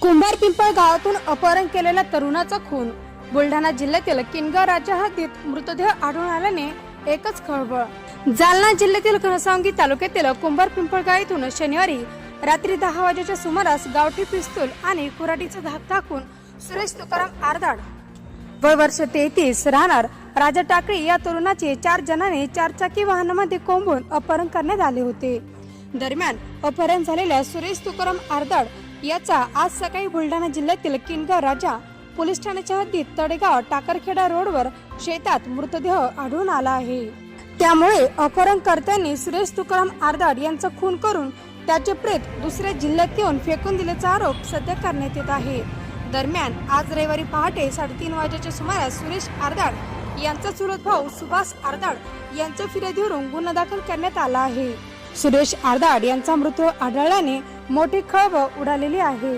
कुंभार पिंपळ गावातून अपहरण केलेल्या तरुणाचा खून. बुलढाणा जिल्ह्यातील किनगाव राजा हद्दीत मृतदेह आढळून आल्याने एकच खळबळ. जालना जिल्ह्यातील घनसावंगी तालुक्यातील कुंभार पिंपळगाव येथून शनिवारी रात्री दहा वाजेच्या सुमारास गावठी पिस्तूल आणि कुराटीचा धाक टाकून सुरेश तुकाराम आरदाड वय वर्ष तेहतीस राहणार राजा टाकळी या तरुणाचे चार जणांनी चारचाकी वाहनामध्ये कोंबून अपहरण करण्यात आले होते. दरम्यान अपहरण झालेल्या सुरेश तुकाराम आरदाड याचा आज सकाळी बुलढाणा जिल्ह्यातील किनगाव राजा पोलीस ठाण्याच्या हद्दीत तडेगाव टाकरखेडा रोडवर शेतात मृतदेह आढळून आला आहे. त्यामुळे अपहरणकर्त्यांनी सुरेश तुकाराम आरदाड यांचा खून करून त्याचे प्रेत दुसऱ्या जिल्ह्यात येऊन फेकून दिल्याचा आरोप सध्या करण्यात येत आहे. दरम्यान आज रविवारी पहाटे साडेतीन वाजेच्या सुमारास सुरेश आरदाड यांचा चुलत भाऊ सुभाष आरदाड यांच्या फिर्यादीवरून गुन्हा दाखल करण्यात आला आहे. सुरेश आरदाड यांचा मृत्यू आढळल्याने मोठी खळबळ उडालेली आहे.